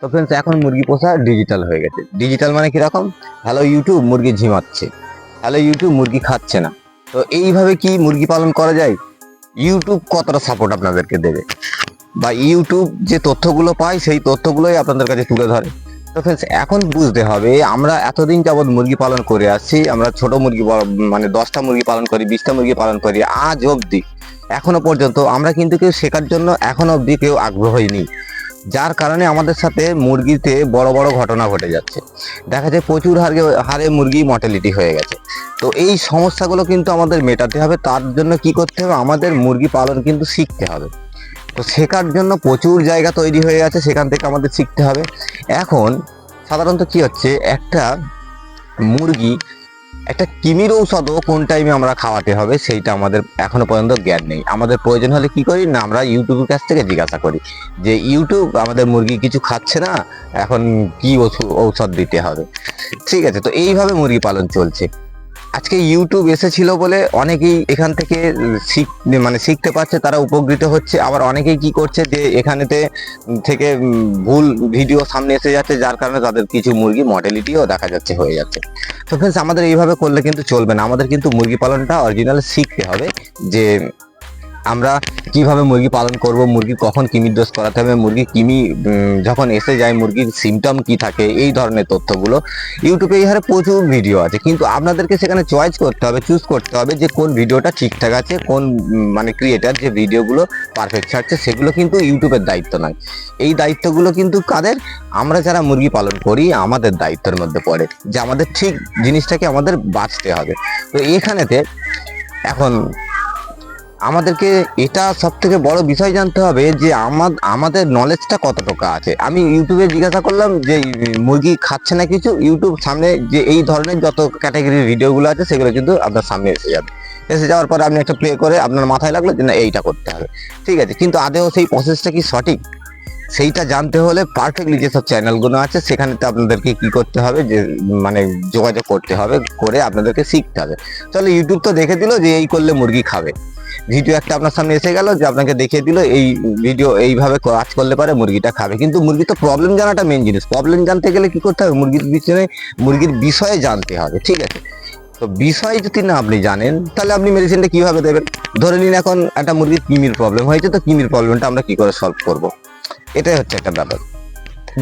তো ফ্রেন্ডস এখন মুরগি পোষা ডিজিটাল হয়ে গেছে। ডিজিটাল মানে কীরকম? হ্যালো ইউটিউব মুরগি ঝিমাচ্ছে। হ্যালো ইউটিউব মুরগি খাচ্ছে না। তো এইভাবে কি মুরগি পালন করা যায়? ইউটিউব কতটা সাপোর্ট আপনাদেরকে দেবে? বা ইউটিউব যে তথ্যগুলো পায়, সেই তথ্যগুলোই আপনাদের কাছে তুলে ধরে। তো ফ্রেন্ডস এখন বুঝতে হবে, আমরা এতদিন যাবৎ মুরগি পালন করে আসছি, আমরা ছোট মুরগি মানে দশটা মুরগি পালন করি, বিশটা মুরগি পালন করি, আজ অবধি এখনও পর্যন্ত। আমরা কিন্তু কেউ শেখার জন্য এখনও অবধি কেউ আগ্রহী নেই যার কারণে আমাদের সাথে মুরগিতে বড় বড় ঘটনা ঘটে যাচ্ছে। দেখা যায় প্রচুর হারে হারে মুরগি মর্টালিটি হয়ে গেছে। তো এই সমস্যাগুলো কিন্তু আমাদের মেটাতে হবে। তার জন্য কি করতে হবে? আমাদের মুরগি পালন কিন্তু শিখতে হবে। তো শেখার জন্য প্রচুর জায়গা তৈরি হয়ে গেছে। সেখান থেকে আমাদের শিখতে হবে। এখন সাধারণত কি হচ্ছে? একটা মুরগি একটা কিমির ঔষধও কোন টাইমে আমরা খাওয়াতে হবে সেইটা আমাদের এখনও পর্যন্ত জ্ঞান নেই। আমাদের প্রয়োজন হলে কি করি? না, আমরা ইউটিউবের কাছ থেকে জিজ্ঞাসা করি যে, ইউটিউব আমাদের মুরগি কিছু খাচ্ছে না? এখন কি ঔষধ দিতে হবে? ঠিক আছে, তো এইভাবে মুরগি পালন চলছে। আজকে ইউটিউব এসেছিল বলে অনেকেই এখান থেকে শিখ মানে শিখতে পারছে, তারা উপকৃত হচ্ছে। আবার অনেকেই কি করছে যে এখানেতে থেকে ভুল ভিডিও সামনে এসে যাচ্ছে, যার কারণে তাদের কিছু মুরগি মডেলিটিও দেখা যাচ্ছে, হয়ে যাচ্ছে। তো ফ্রেন্ডস আমাদের এইভাবে করলে কিন্তু চলবে না। আমাদের কিন্তু মুরগি পালনটা অরিজিনাল শিখতে হবে যে আমরা কীভাবে মুরগি পালন করব, মুরগি কখন কিমির দোষ করাতে হবে, মুরগি কিমি যখন এসে যায়, মুরগির সিমটম কি থাকে, এই ধরনের তথ্যগুলো ইউটিউবে এই হারে প্রচুর ভিডিও আছে। কিন্তু আপনাদেরকে সেখানে চয়েস করতে হবে চুজ করতে হবে যে কোন ভিডিওটা ঠিকঠাক আছে, কোন মানে ক্রিয়েটার যে ভিডিওগুলো পারফেক্ট ছাড়ছে, সেগুলো কিন্তু ইউটিউবের দায়িত্ব নয়। এই দায়িত্বগুলো কিন্তু কাদের? আমরা যারা মুরগি পালন করি, আমাদের দায়িত্বের মধ্যে পড়ে যে আমাদের ঠিক জিনিসটাকে আমাদের বাঁচতে হবে। তো এখানেতে এখন আমাদেরকে এটা সব থেকে বড় বিষয় জানতে হবে যে আমার, আমাদের নলেজটা কত টাকা আছে। আমি ইউটিউবে জিজ্ঞাসা করলাম যে, মুরগি খাচ্ছে না কিছু? ইউটিউব সামনে যে এই ধরনের যত ক্যাটাগরির ভিডিওগুলো আছে, সেগুলো কিন্তু আপনার সামনে এসে যাবে। এসে যাওয়ার পরে আপনি একটা প্লে করে আপনার মাথায় লাগল যে না, এইটা করতে হবে। ঠিক আছে, কিন্তু আদেও সেই প্রসেসটা কি সঠিক? সেইটা জানতে হলে পারফেক্টলি যেসব চ্যানেলগুলো আছে সেখানে তো আপনাদেরকে কি করতে হবে, যে মানে যোগাযোগ করতে হবে, করে আপনাদেরকে শিখতে হবে। চলো ইউটিউব তো দেখে দিল যে এই করলে মুরগি খাবে। ভিডিও একটা আপনার সামনে এসে গেল যে আপনাকে দেখিয়ে দিল এই ভিডিও এইভাবে কাজ করলে পারে মুরগিটা খাবে। কিন্তু মুরগি তো প্রবলেম জানাটা মেন জিনিস। প্রবলেম জানতে গেলে কি করতে হবে? মুরগির পিছনে, মুরগির বিষয়ে জানতে হবে, ঠিক আছে? তো বিষয় যদি না আপনি জানেন, তাহলে আপনি মেডিসিনটা কীভাবে দেবেন? ধরে নিন এখন একটা মুরগির কিমির প্রবলেম হয়েছে, তো কিমির প্রবলেমটা আমরা কী করে সলভ করব? এটাই হচ্ছে একটা ব্যাপার।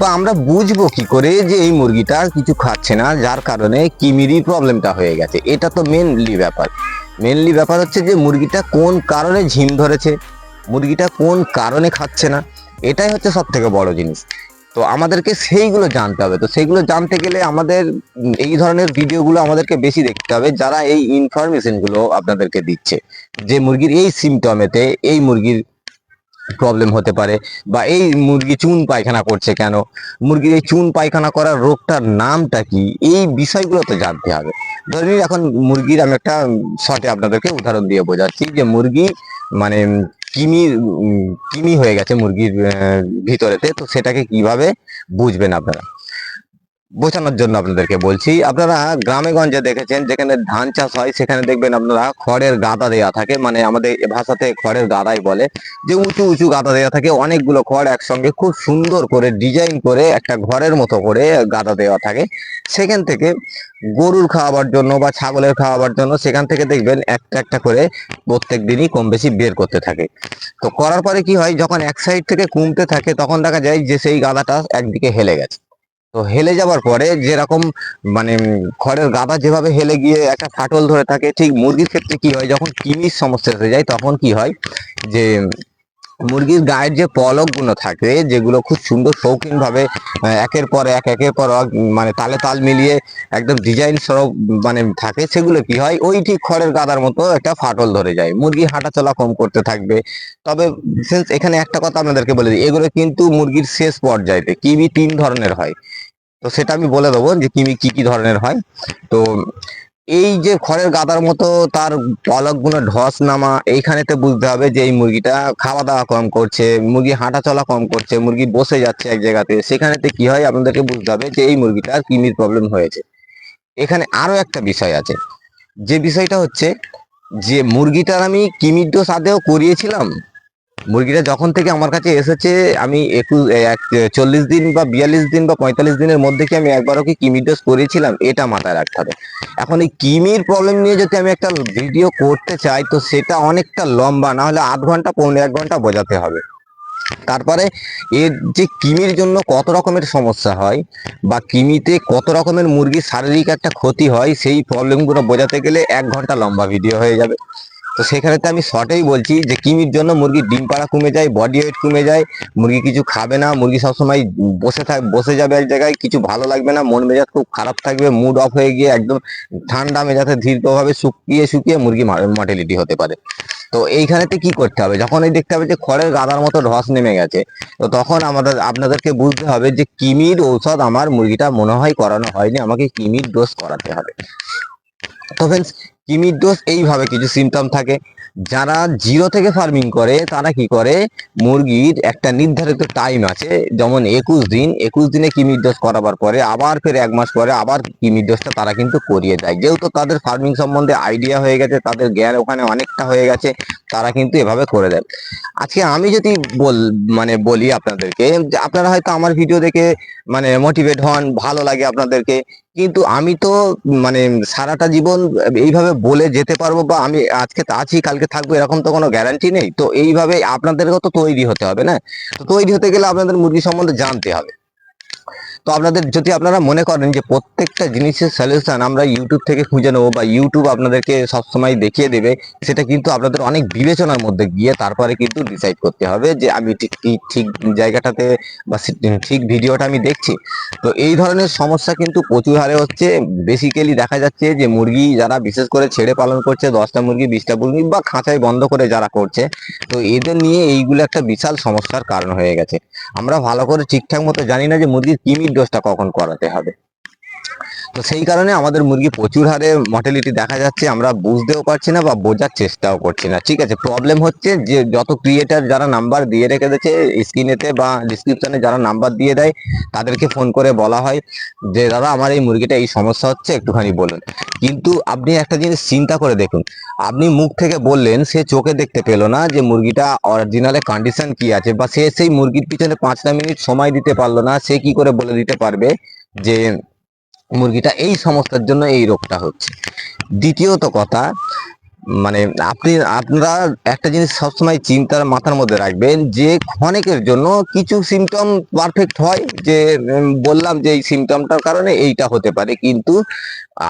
বা আমরা বুঝব কি করে যে এই মুরগিটা কিছু খাচ্ছে না, যার কারণে কিমিরই প্রবলেমটা হয়ে গেছে। এটা তো মেনলি ব্যাপার। মেনলি ব্যাপার হচ্ছে যে মুরগিটা কোন কারণে ঝিম ধরেছে, মুরগিটা কোন কারণে খাচ্ছে না, এটাই হচ্ছে সব থেকে বড় জিনিস। তো আমাদেরকে সেইগুলো জানতে হবে। তো সেইগুলো জানতে গেলে আমাদের এই ধরনের ভিডিওগুলো আমাদেরকে বেশি দেখতে হবে, যারা এই ইনফরমেশনগুলো আপনাদেরকে দিচ্ছে। যে মুরগির এই সিমটমেতে এই মুরগির প্রবলেম হতে পারে বা এই মুরগি চুন পায়খানা করছে কেন? মুরগির এই চুন পায়খানা করার রোগটার নামটা কি? এই বিষয়গুলো তো জানতে হবে। ধরে নিন এখন মুরগির আমি একটা শর্টে আপনাদেরকে উদাহরণ দিয়ে বোঝাচ্ছি যে মুরগি মানে কিমি কিমি হয়ে গেছে মুরগির ভিতরেতে, তো সেটাকে কীভাবে বুঝবেন আপনারা? বোঝানোর জন্য আপনাদেরকে বলছি। আপনারা গ্রামে গঞ্জে দেখেছেন, যেখানে ধান চাষ হয়, সেখানে দেখবেন আপনারা খড়ের গাদা দেওয়া থাকে। মানে আমাদের ভাষাতে খড়ের গাদাই বলে। যে উঁচু উঁচু গাদা দেওয়া থাকে, অনেকগুলো খড় একসঙ্গে খুব সুন্দর করে ডিজাইন করে একটা ঘরের মতো করে গাদা দেওয়া থাকে। সেখান থেকে গরুর খাওয়াবার জন্য বা ছাগলের খাওয়াবার জন্য সেখান থেকে দেখবেন একটা একটা করে প্রত্যেক দিনই কম বেশি বের করতে থাকে। তো করার পরে কি হয়, যখন এক সাইড থেকে কমতে থাকে, তখন দেখা যায় যে সেই গাদাটা একদিকে হেলে গেছে। তো হেলে যাওয়ার পরে যেরকম মানে খড়ের গাদা যেভাবে হেলে গিয়ে একটা ফাটল ধরে থাকে, ঠিক মুরগির ক্ষেত্রে কি হয়? যখন কিমির সমস্যা এসে যায়, তখন কি হয় যে মুরগির গায়ের যে পলকগুলো থাকে, যেগুলো খুব সুন্দর শৌখিন ভাবে একের পর এক, একের পর মানে তালে তাল মিলিয়ে একদম ডিজাইন সরব মানে থাকে, সেগুলো কি হয়? ওই ঠিক খড়ের গাদার মতো একটা ফাটল ধরে যায়। মুরগি হাঁটা চলা কম করতে থাকবে। তবে এখানে একটা কথা আপনাদেরকে বলে দিই, এগুলো কিন্তু মুরগির শেষ পর্যায়েতে, কিমি তিন ধরনের হয়। তো সেটা আমি বলে দেবো যে কিমি কি কি ধরনের হয়। তো এই যে খড়ের গাদার মতো তার পলকগুলো ঢস নামা, এইখানেতে বুঝতে হবে যে এই মুরগিটা খাওয়া দাওয়া কম করছে, মুরগি হাঁটা চলা কম করছে, মুরগি বসে যাচ্ছে এক জায়গাতে। সেখানেতে কি হয় আপনাদেরকে বুঝতে হবে যে এই মুরগিটার কিমির প্রবলেম হয়েছে। এখানে আরও একটা বিষয় আছে। যে বিষয়টা হচ্ছে যে মুরগিটার আমি কিমির ডোজ আদেও করিয়েছিলাম মুরগিটা যখন থেকে আমার কাছে এসেছে, আমি একুশ চল্লিশ দিন বা বিয়াল্লিশ দিন বা পঁয়তাল্লিশ দিনের মধ্যে কি আমি একবারও কি কিমি ডোজ করেছিলাম? এটা মাথায় রাখতে হবে। এখন এই কিমির প্রবলেম নিয়ে যদি আমি একটা ভিডিও করতে চাই, তো সেটা অনেকটা লম্বা, না হলে আধ ঘণ্টা, পৌনে এক ঘণ্টা বোঝাতে হবে। তারপরে এর যে কিমির জন্য কত রকমের সমস্যা হয়, বা কিমিতে কত রকমের মুরগির শারীরিক একটা ক্ষতি হয়, সেই প্রবলেমগুলো বোঝাতে গেলে এক ঘণ্টা লম্বা ভিডিও হয়ে যাবে। তো সেখানে তো আমি শর্টেই বলছি যে কিমির জন্য মুরগির ডিম পাড়া কমে যায় বডি ওয়েট কমে যায়, মুরগি কিছু খাবে না, মুরগি সবসময় বসে থাক, বসে যাবে এক জায়গায়, কিছু ভালো লাগবে না, মন মেজাজ খুব খারাপ থাকবে মুড অফ হয়ে গিয়ে একদম ঠান্ডা মেজাজে ধীরভাবে শুকিয়ে শুকিয়ে মুরগি মর্টেলিটি হতে পারে। তো এইখানেতে কি করতে হবে? যখন এই দেখতে হবে যে খড়ের গাদার মতো ধস নেমে গেছে, তো তখন আমাদের, আপনাদেরকে বুঝতে হবে যে কিমির ঔষধ আমার মুরগিটা মনে হয় করানো হয়নি, আমাকে কিমির ডোজ করাতে হবে। ফ্রেন্ডস কিমির এইভাবে কিছু সিমটম থাকে। যারা জিরো থেকে ফার্মিং করে, তারা কি করে? মুরগির একটা নির্ধারিত টাইম আছে, যেমন একুশ দিন। একুশ দিনে কিমির ডোজ করাবার পরে, আবার ফের এক মাস পরে আবার কিমির ডোজটা তারা কিন্তু করিয়ে দেয়। যেহেতু তাদের ফার্মিং সম্বন্ধে আইডিয়া হয়ে গেছে, তাদের জ্ঞান ওখানে অনেকটা হয়ে গেছে তারা কিন্তু এভাবে করে দেয় আজকে আমি যদি বল মানে বলি আপনাদেরকে আপনারা হয়তো আমার ভিডিও দেখে মানে মোটিভেট হন, ভালো লাগে আপনাদেরকে, কিন্তু আমি তো মানে সারাটা জীবন এইভাবে বলে যেতে পারব বা আমি আজকে আছি, কালকে থাকব, এরকম তো কোনো গ্যারান্টি নেই। তো এইভাবে আপনাদেরকেও তো তৈরি হতে হবে না? তো তৈরি হতে গেলে আপনাদের মুরগি সম্বন্ধে জানতে হবে। তো আপনাদের যদি আপনারা মনে করেন যে প্রত্যেকটা জিনিসের সলিউশন আমরা ইউটিউব থেকে খুঁজে নেব বা ইউটিউব আপনাদেরকে সবসময় দেখিয়ে দেবে, সেটা কিন্তু আপনাদের অনেক বিবেচনার মধ্যে গিয়ে তারপরে কিন্তু ডিসাইড করতে হবে যে আমি ঠিক ঠিক জায়গাটাতে বা ঠিক ভিডিওটা আমি দেখছি। তো এই ধরনের সমস্যা কিন্তু প্রচুর হারে হচ্ছে। বেসিক্যালি দেখা যাচ্ছে যে মুরগি যারা বিশেষ করে ছেড়ে পালন করছে, দশটা মুরগি, বিশটা মুরগি বা খাঁচায় বন্ধ করে যারা করছে, তো এদের নিয়ে এইগুলো একটা বিশাল সমস্যার কারণ হয়ে গেছে। আমরা ভালো করে ঠিকঠাক মতো জানি না যে মুরগির কিমির ডোজটা কখন করাতে হবে? তো সেই কারণে আমাদের মুরগি প্রচুর হারে মর্টালিটি দেখা যাচ্ছে, আমরা বুঝতেও পারছি না বা বোঝার চেষ্টাও করছি না। ঠিক আছে প্রবলেম হচ্ছে যে যত ক্রিয়েটার যারা নাম্বার দিয়ে রেখে দিয়েছে স্ক্রিনেতে বা ডিসক্রিপশনে যারা নাম্বার দিয়ে দেয়, তাদেরকে ফোন করে বলা হয় যে, দাদা, আমার এই মুরগিটা এই সমস্যা হচ্ছে, একটুখানি বলুন। কিন্তু আপনি একটা জিনিস চিন্তা করে দেখুন, আপনি মুখ থেকে বললেন, সে চোখে দেখতে পেল না যে মুরগিটা অরিজিনালে কন্ডিশন কি আছে বা সে সেই মুরগির পিছনে পাঁচটা মিনিট সময় দিতে পারল না, সে কি করে বলে দিতে পারবে যে মুরগিটা এই সমস্যার জন্য এই রোগটা হচ্ছে। দ্বিতীয়ত কথা মানে আপনি, আপনারা একটা জিনিস সবসময় চিন্তার মাথার মধ্যে রাখবেন যে ক্ষণিকের জন্য কিছু সিমটম পারফেক্ট হয় যে বললাম যে এই সিমটমটার কারণে এইটা হতে পারে, কিন্তু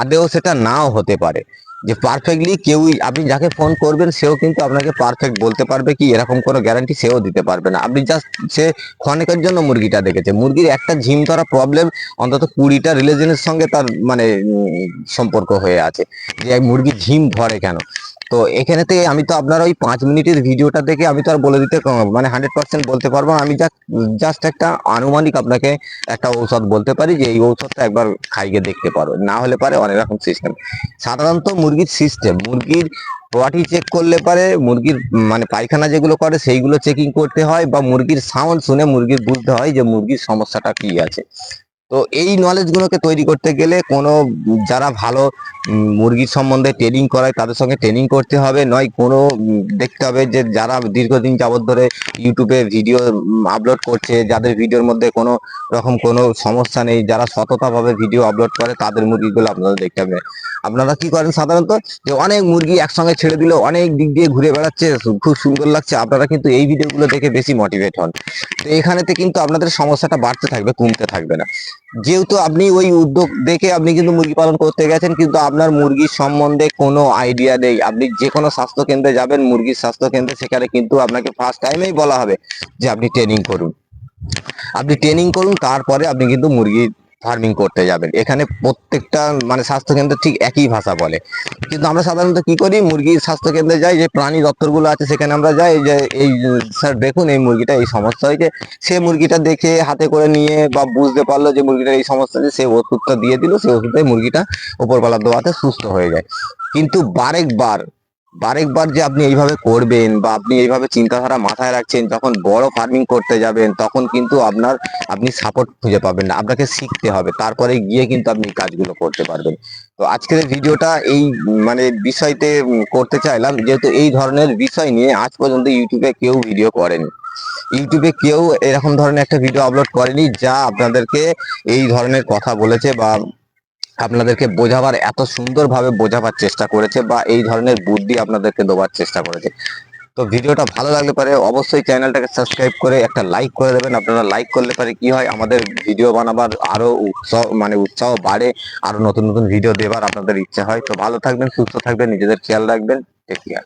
আদেও সেটা নাও হতে পারে। যে পারফেক্টলি কেউই, আপনি যাকে ফোন করবেন, সেও কিন্তু আপনাকে পারফেক্ট বলতে পারবে কি, এরকম কোনো গ্যারান্টি সেও দিতে পারবে না। আপনি জাস্ট সে ক্ষণেকের জন্য মুরগিটা দেখেছে। মুরগির একটা ঝিম ধরা প্রবলেম অন্তত কুড়িটা রিলিজনের সঙ্গে তার মানে সম্পর্ক হয়ে আছে। যে মুরগি ঝিম ধরে কেন? তো এখানে থেকে আমি তো আপনার ওই পাঁচ মিনিটের ভিডিওটা দেখে আমি তো আর বলে দিতে মানে হান্ড্রেড পার্সেন্ট বলতে পারব আমি জাস্ট একটা আনুমানিক আপনাকে একটা ঔষধ বলতে পারি যে এই ঔষধটা একবার খাইয়ে দেখতে পারো। না হলে পারে অনেক রকম সিস্টেম সাধারণত মুরগির সিস্টেম মুরগির পটি চেক করলে পারে, মুরগির মানে পায়খানা যেগুলো করে সেইগুলো চেকিং করতে হয় বা মুরগির সাউন্ড শুনে মুরগির বুঝতে হয় যে মুরগির সমস্যাটা কি আছে। তো এই নলেজগুলোকে তৈরি করতে গেলে কোনো যারা ভালো মুরগির সম্বন্ধে ট্রেনিং করায় তাদের সঙ্গে ট্রেনিং করতে হবে। নয় কোনো দেখতে হবে যে যারা দীর্ঘদিন যাবৎ ধরে ইউটিউবে ভিডিও আপলোড করছে, যাদের ভিডিওর মধ্যে কোনো রকম কোনো সমস্যা নেই, যারা সততাভাবে ভিডিও আপলোড করে তাদের মুরগিগুলো আপনারা দেখতে হবে। আপনারা কি করেন সাধারণত? যে অনেক মুরগি একসঙ্গে ছেড়ে দিল অনেক দিক দিয়ে ঘুরে বেড়াচ্ছে, খুব সুন্দর লাগছে, আপনারা কিন্তু এই ভিডিওগুলো দেখে বেশি মোটিভেট হন। তো এখানেতে কিন্তু আপনাদের সমস্যাটা বাড়তে থাকবে, কমতে থাকবে না। যেহেতু আপনি ওই উদ্যোগ দেখে আপনি কিন্তু মুরগি পালন করতে গেছেন, কিন্তু আপনার মুরগির সম্বন্ধে কোনো আইডিয়া নেই। আপনি যে কোনো স্বাস্থ্য কেন্দ্রে যাবেন, মুরগির স্বাস্থ্য কেন্দ্রে, সেখানে কিন্তু আপনাকে ফার্স্ট টাইমেই বলা হবে যে আপনি ট্রেনিং করুন। আপনি ট্রেনিং করুন, তারপরে আপনি কিন্তু মুরগি ফার্মিং করতে যাবেন। এখানে প্রত্যেকটা মানে স্বাস্থ্য কেন্দ্র ঠিক একই ভাষা বলে। কিন্তু আমরা সাধারণত কি করি, মুরগির স্বাস্থ্য কেন্দ্রে যাই, যে প্রাণী দপ্তরগুলো আছে সেখানে আমরা যাই, যে এই, স্যার দেখুন এই মুরগিটা এই সমস্যা হয়েছে। সে মুরগিটা দেখে হাতে করে নিয়ে বা বুঝতে পারল যে মুরগিটার এই সমস্যা আছে, সে ওষুধটা দিয়ে দিল সেই ওষুধে মুরগিটা ওপরবেলা দোয়াতে সুস্থ হয়ে যায়। কিন্তু বারেকবার বারেকবার যে আপনি এইভাবে করবেন বা আপনি এইভাবে চিন্তাধারা মাথায় রাখছেন, যখন বড় ফার্মিং করতে যাবেন, তখন কিন্তু আপনার, আপনি সাপোর্ট খুঁজে পাবেন না। আপনাকে শিখতে হবে। তারপরে গিয়ে কিন্তু আপনি কাজগুলো করতে পারবেন। তো আজকের ভিডিওটা এই মানে বিষয়তে করতে চাইলাম, যেহেতু এই ধরনের বিষয় নিয়ে আজ পর্যন্ত ইউটিউবে কেউ ভিডিও করেনি। ইউটিউবে কেউ এরকম ধরনের একটা ভিডিও আপলোড করেনি, যা আপনাদেরকে এই ধরনের কথা বলেছে বা আপনাদেরকে বোঝাবার, এত সুন্দরভাবে বোঝাবার চেষ্টা করেছে বা এই ধরনের বুদ্ধি আপনাদেরকে দেওয়ার চেষ্টা করেছে। তো ভিডিওটা ভালো লাগলে পারে, অবশ্যই চ্যানেলটাকে সাবস্ক্রাইব করে একটা লাইক করে দেবেন। আপনারা লাইক করলে পারে কি হয়, আমাদের ভিডিও বানাবার আরও উৎসাহ মানে উৎসাহ বাড়ে আরও নতুন নতুন ভিডিও দেবার আপনাদের ইচ্ছা হয়। তো ভালো থাকবেন, সুস্থ থাকবেন, নিজেদের খেয়াল রাখবেন। Take care